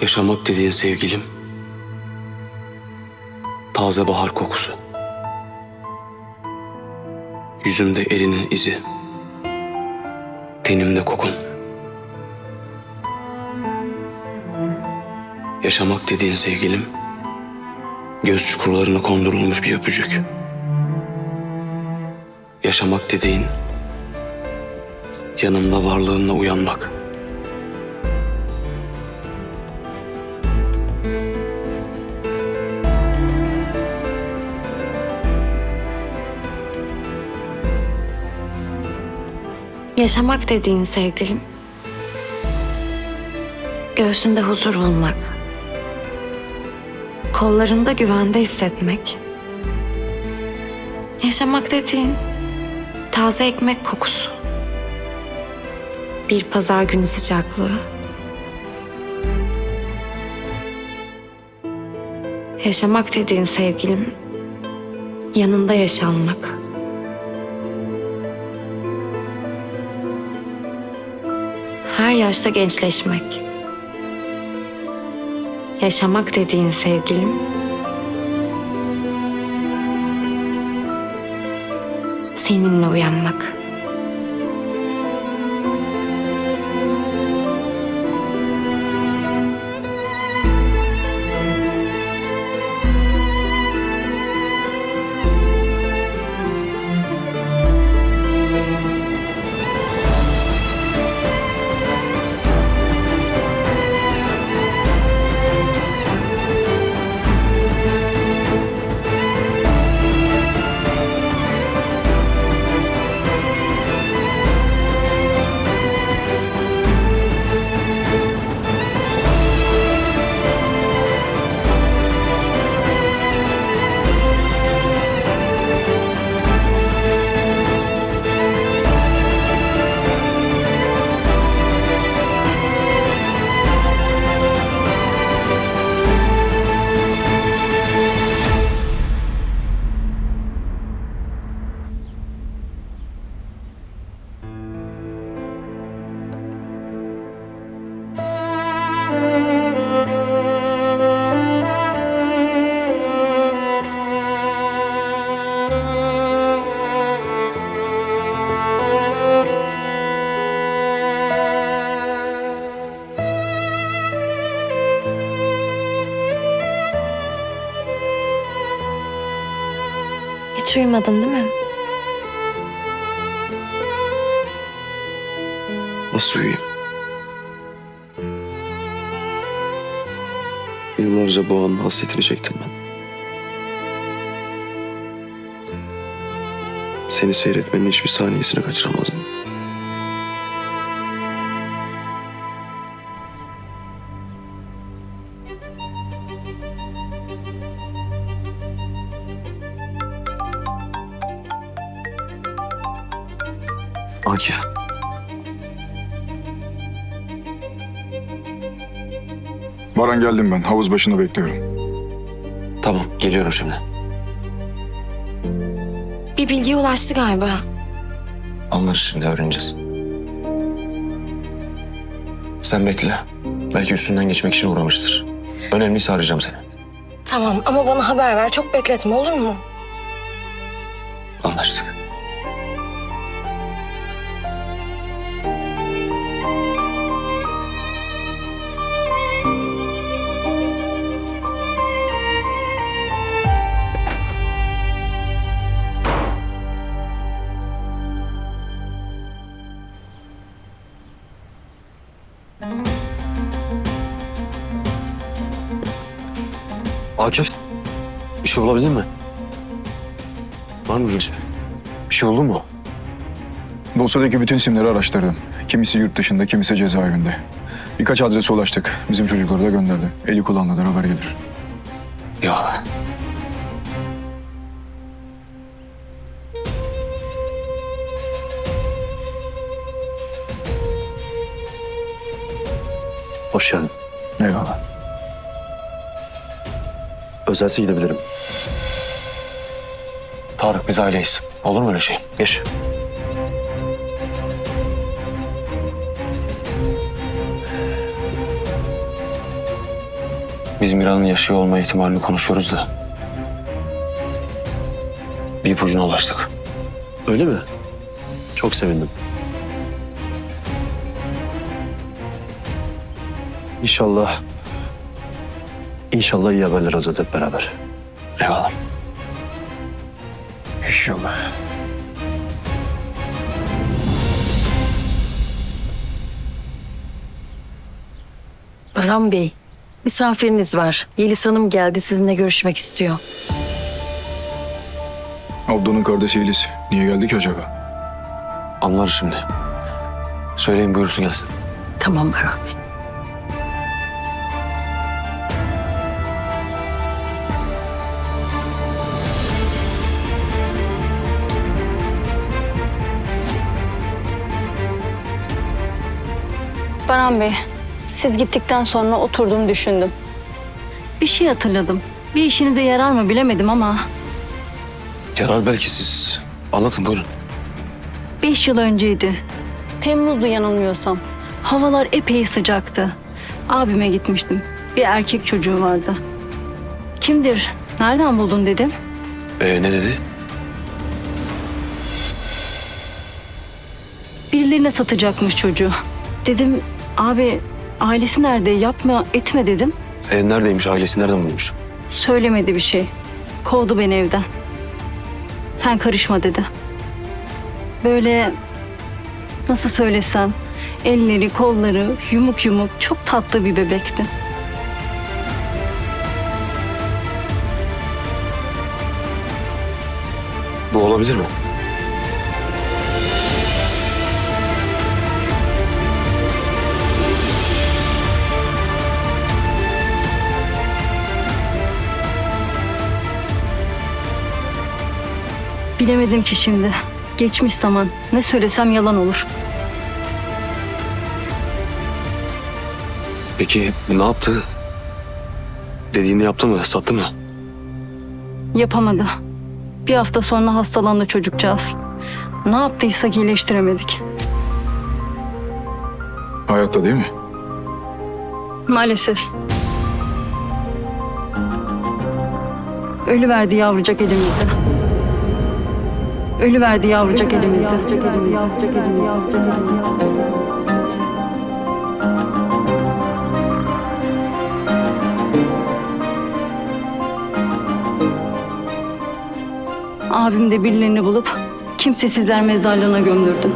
Yaşamak dediğin sevgilim taze bahar kokusu. Yüzümde elinin izi. Tenimde kokun. Yaşamak dediğin sevgilim göz çukurlarına kondurulmuş bir öpücük. Yaşamak dediğin yanımda varlığınla uyanmak. Yaşamak dediğin sevgilim. Göğsünde huzur bulmak. Kollarında güvende hissetmek. Yaşamak dediğin taze ekmek kokusu. Bir pazar günü sıcaklığı. Yaşamak dediğin sevgilim yanında yaşanmak. Her yaşta gençleşmek. Yaşamak dediğin sevgilim. Seninle uyanmak. Hiç uyumadın değil mi? Nasıl uyuyayım? Yıllarca bu anın hasretini çektim ben. Seni seyretmenin hiçbir saniyesini kaçıramadım. Akif. Baran geldim ben. Havuz başında bekliyorum. Tamam, geliyorum şimdi. Bir bilgiye ulaştı galiba. Anlarız şimdi, öğreneceğiz. Sen bekle. Belki üstünden geçmek için uğramıştır. Önemliyse arayacağım seni. Tamam ama bana haber ver. Çok bekletme olur mu? Anlaştık. Akif, bir şey olabilir mi? Var mı gelişme? Bir şey oldu mu? Dosyadaki bütün isimleri araştırdım. Kimisi yurt dışında, kimisi cezaevinde. Birkaç adrese ulaştık. Bizim çocukları da gönderdi. Eli kulağındadır haber gelir. Ya. Hoş geldin. Eyvallah. Özelse gidebilirim. Tarık biz aileyiz. Olur mu öyle şey? Geç. Biz Mira'nın yaşıyor olma ihtimalini konuşuyoruz da. Bir ipucuna ulaştık. Öyle mi? Çok sevindim. İnşallah, inşallah iyi haberler alacağız hep beraber. Eyvallah. İnşallah. Baran Bey, misafiriniz var. Yeliz Hanım geldi sizinle görüşmek istiyor. Abda'nın kardeşi Yeliz. Niye geldi ki acaba? Anlar şimdi. Söyleyin buyursun gelsin. Tamam Baran Bey. Baran Bey, siz gittikten sonra oturdum düşündüm. Bir şey hatırladım. Bir işinize yarar mı bilemedim ama Yarar belki siz. Anlatın buyurun. beş yıl önceydi. Temmuz'du yanılmıyorsam. Havalar epey sıcaktı. Abime gitmiştim. Bir erkek çocuğu vardı. Kimdir? Nereden buldun dedim. Ee, ne dedi? Birilerine satacakmış çocuğu. Dedim abi ailesi nerede yapma etme dedim. Ee, neredeymiş ailesi nereden bulmuş? Söylemedi bir şey. Kovdu beni evden. Sen karışma dedi. Böyle nasıl söylesem elleri kolları yumuk yumuk çok tatlı bir bebekti. Bu olabilir mi? Bilemedim ki şimdi. Geçmiş zaman. Ne söylesem yalan olur. Peki ne yaptı? Dediğini yaptı mı? Sattı mı? Yapamadı. Bir hafta sonra hastalandı çocukcağız. Ne yaptıysak iyileştiremedik. Hayatta değil mi? Maalesef. Ölü verdi yavrucak elimizde. Ölü verdi yavrucak elimizde. Abim de birilerini bulup kimsesizler mezarlığına gömdürdü.